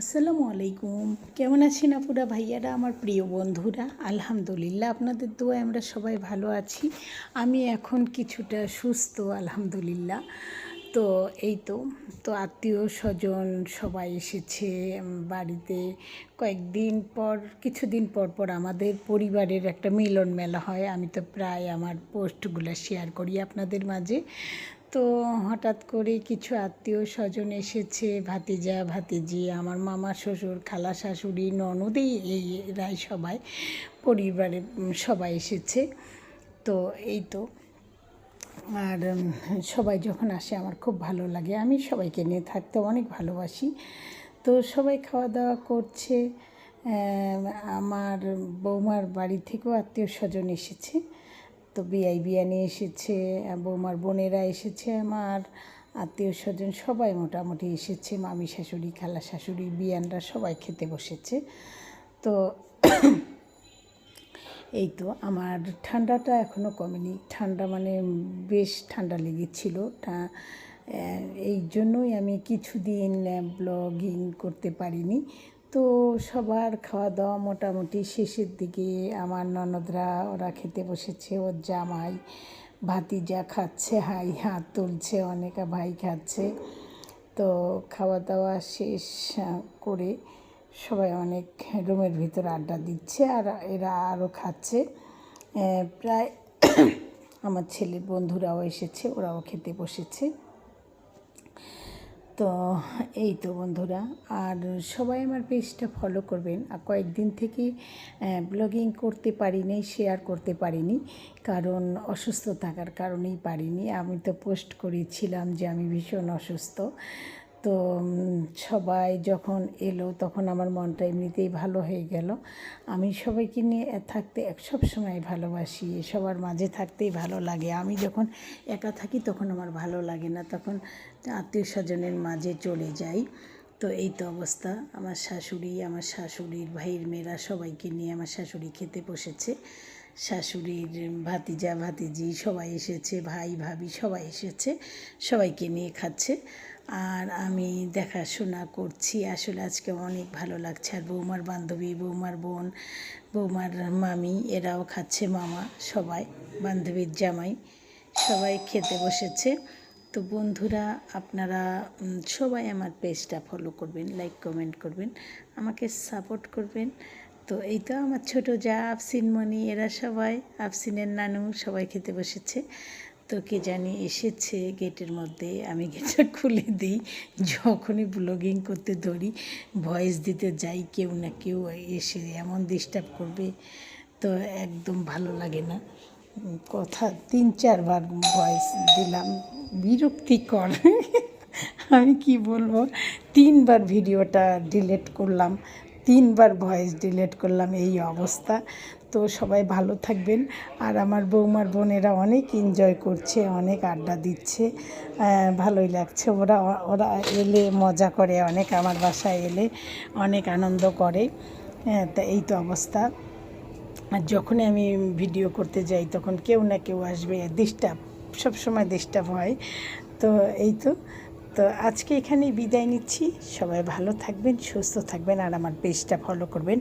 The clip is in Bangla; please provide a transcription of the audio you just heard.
আসসালামু আলাইকুম। কেমন আছেন আপুরা ভাইয়ারা, আমার প্রিয় বন্ধুরা? আলহামদুলিল্লাহ, আপনাদের দোয়ায় আমরা সবাই ভালো আছি। আমি এখন কিছুটা সুস্থ, আলহামদুলিল্লাহ। তো এই তো তো আত্মীয় স্বজন সবাই এসেছে বাড়িতে। কয়েকদিন পর, কিছুদিন পর পর আমাদের পরিবারের একটা মিলন মেলা হয়। আমি তো প্রায় আমার পোস্টগুলো শেয়ার করি আপনাদের মাঝে। তো হঠাৎ করে কিছু আত্মীয় স্বজন এসেছে, ভাতিজা, ভাতিজি, আমার মামা শ্বশুর, খালা শাশুড়ি, ননদেই এই এরাই সবাই পরিবারে সবাই এসেছে। তো এই তো। আর সবাই যখন আসে আমার খুব ভালো লাগে। আমি সবাইকে নিয়ে থাকতে অনেক ভালোবাসি। তো সবাই খাওয়া দাওয়া করছে আমার বৌমার বাড়ি থেকেও আত্মীয় স্বজন এসেছে। তো বিয়াই বিয়ানি এসেছে বৌমার বোনেরা এসেছে, আমার আত্মীয় স্বজন সবাই মোটামুটি এসেছে, মামি শাশুড়ি, খালা শাশুড়ি, বিয়ানরা সবাই খেতে বসেছে। তো এই তো আমার ঠান্ডাটা এখনও কমেনি। ঠান্ডা মানে বেশ ঠান্ডা লেগেছিল। এই জন্যই আমি কিছুদিন ব্লগিং করতে পারিনি। তো সবার খাওয়া দাওয়া মোটামুটি শেষের দিকে আমার ননদরা, ওরা খেতে বসেছে, ওর জামাই ভাতিজা খাচ্ছে, হাই হাত তুলছে, অনেক ভাই খাচ্ছে। তো খাওয়া দাওয়া শেষ করে সবাই অনেক রুমের ভিতর আড্ডা দিচ্ছে আর এরা আরও খাচ্ছে। প্রায় আমার ছেলের বন্ধুরাও এসেছে, ওরাও খেতে বসেছে। তো এই তো বন্ধুরা, আর সবাই আমার পেজটা ফলো করবেন। আর কয়েকদিন থেকে ব্লগিং করতে পারিনি শেয়ার করতে পারিনি, কারণ অসুস্থ থাকার কারণেই পারিনি। আমি তো পোস্ট করেছিলাম যে আমি ভীষণ অসুস্থ। তো সবাই যখন এলো তখন আমার মনটা এমনিতেই ভালো হয়ে গেল। আমি সবাইকে নিয়ে থাকতে এক, সব সময় ভালোবাসি, সবার মাঝে থাকতেই ভালো লাগে। আমি যখন একা থাকি তখন আমার ভালো লাগে না, তখন আত্মীয় স্বজনের মাঝে চলে যাই। তো এই তো অবস্থা। আমার শাশুড়ি, আমার শাশুড়ির ভাইয়ের মেয়েরা সবাইকে নিয়ে আমার শাশুড়ি খেতে বসেছে। শাশুড়ির ভাতিজা, ভাতিজি সবাই এসেছে, ভাই, ভাবি সবাই এসেছে, সবাইকে নিয়ে খাচ্ছে। আর আমি দেখাশোনা করছি। আসলে আজকে অনেক ভালো লাগছে। আর বৌমার বান্ধবী, বৌমার বোন, বৌমার মামি, এরাও খাচ্ছে, মামা সবাই, বান্ধবীর জামাই সবাই খেতে বসেছে। তো বন্ধুরা, আপনারা সবাই আমার পেজটা ফলো করবেন লাইক কমেন্ট করবেন, আমাকে সাপোর্ট করবেন। তো এই তো আমার ছোট যা, আফসিন মনি এরা সবাই, আফসিনের নানু সবাই খেতে বসেছে। তো কে জানি এসেছে গেটের মধ্যে। আমি গেটটা খুলে দিই, যখনই ব্লগিং করতে ধরি ভয়েস দিতে যাই, কেউ না কেউ এসে এমন ডিস্টার্ব করবে, তো একদম ভালো লাগে না। কথা তিন চারবার ভয়েস দিলাম, বিরক্তিকর। আমি কি বলব? তিনবার ভিডিওটা ডিলিট করলাম তিনবার ভয়েস ডিলিট করলাম এই অবস্থা। তো সবাই ভালো থাকবেন। আর আমার বৌমার বোনেরা অনেক এনজয় করছে অনেক আড্ডা দিচ্ছে। ভালোই লাগছে। ওরা ওরা এলে মজা করে অনেক আমার বাসায় এলে অনেক আনন্দ করে। হ্যাঁ, তা এই তো অবস্থা। আর যখনই আমি ভিডিও করতে যাই তখন কেউ না কেউ আসবে। ডিস্টার্ব সবসময় ডিস্টার্ব হয়। তো এই তো। তো আজকে এখানে বিদায় নিচ্ছি। সবাই ভালো থাকবেন, সুস্থ থাকবেন, আর আমার পেজটা ফলো করবেন।